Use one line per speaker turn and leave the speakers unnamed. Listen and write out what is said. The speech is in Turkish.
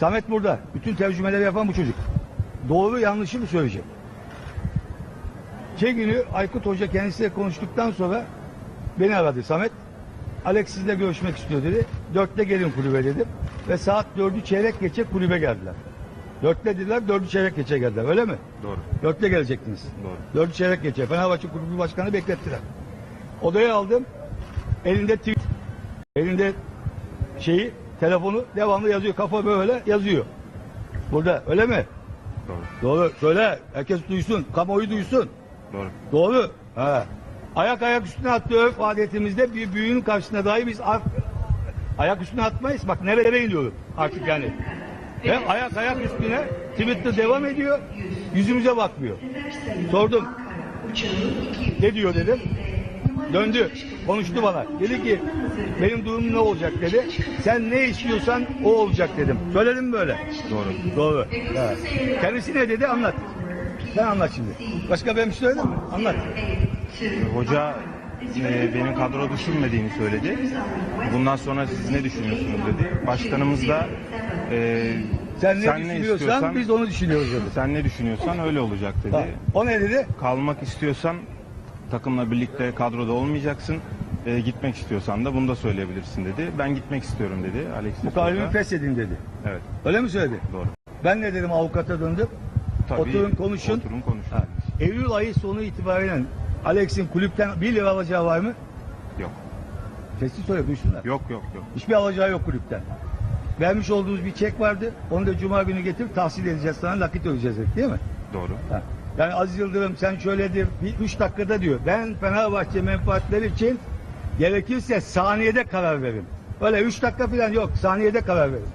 Samet burada. Bütün tercümeleri yapan bu çocuk. Doğru yanlışı mı söyleyecek? Şey günü Aykut Hoca kendisiyle konuştuktan sonra beni aradı Samet. Alex sizle görüşmek istiyor dedi. Dörtte gelin kulübe dedim. Ve saat dördü çeyrek geçe kulübe geldiler. Dörtte dediler, dördü çeyrek geçe geldiler. Öyle mi?
Doğru.
Dörtte gelecektiniz.
Doğru.
Dördü çeyrek geçe. Fenerbahçe Kulübü Başkanı beklettiler. Odaya aldım. Elinde tweet. Elinde şeyi, telefonu devamlı yazıyor. Kafa böyle yazıyor. Burada öyle mi?
Doğru.
Doğru. Söyle. Herkes duysun. Kamuoyu duysun.
Doğru.
Doğru. Ha. Ayak ayak üstüne attığı örf adetimizde bir büyüğün karşısında dahi biz ar- ayak üstüne atmayız. Bak nerelere iniyoruz artık yani. Ve ayak ayak üstüne Twitter devam ediyor. Yüzümüze bakmıyor. Sordum. Ne diyor dedim. Döndü. Konuştu bana. Dedi ki benim durumum ne olacak dedi. Sen ne istiyorsan o olacak dedim. Söyledim böyle?
Doğru.
Doğru. Ha. Kendisi ne dedi anlat. Sen anlat şimdi. Başka ben bir şey söyledim mi? Anlat.
Hoca e, benim kadro düşünmediğini söyledi. Bundan sonra siz ne düşünüyorsunuz dedi. Başkanımız da e,
Sen ne düşünüyorsan biz onu düşünüyoruz dedi.
sen ne düşünüyorsan öyle olacak dedi.
Ha. O ne dedi?
Kalmak istiyorsan takımla birlikte kadroda olmayacaksın. E, gitmek istiyorsan da bunu da söyleyebilirsin dedi. Ben gitmek istiyorum dedi Alex de
Bu
Souza.
feshedin dedi.
Evet.
Öyle mi söyledi?
Doğru.
Ben ne dedim avukata döndüm.
Tabii,
Oturun konuşun.
Oturun konuşun.
Ha. Eylül ayı sonu itibaren Alex'in kulüpten 1 lira alacağı var mı?
Yok.
Sessiz söyle duysunlar.
Yok yok yok.
Hiçbir alacağı yok kulüpten. Vermiş olduğumuz bir çek vardı. Onu da cuma günü getir tahsil edeceğiz sana nakit ödeyeceğiz değil mi?
Doğru.
Ha. Yani Aziz Yıldırım sen şöyledir. Bir üç dakikada diyor. Ben Fenerbahçe menfaatleri için gerekirse saniyede karar veririm. Öyle üç dakika falan yok. Saniyede karar veririm.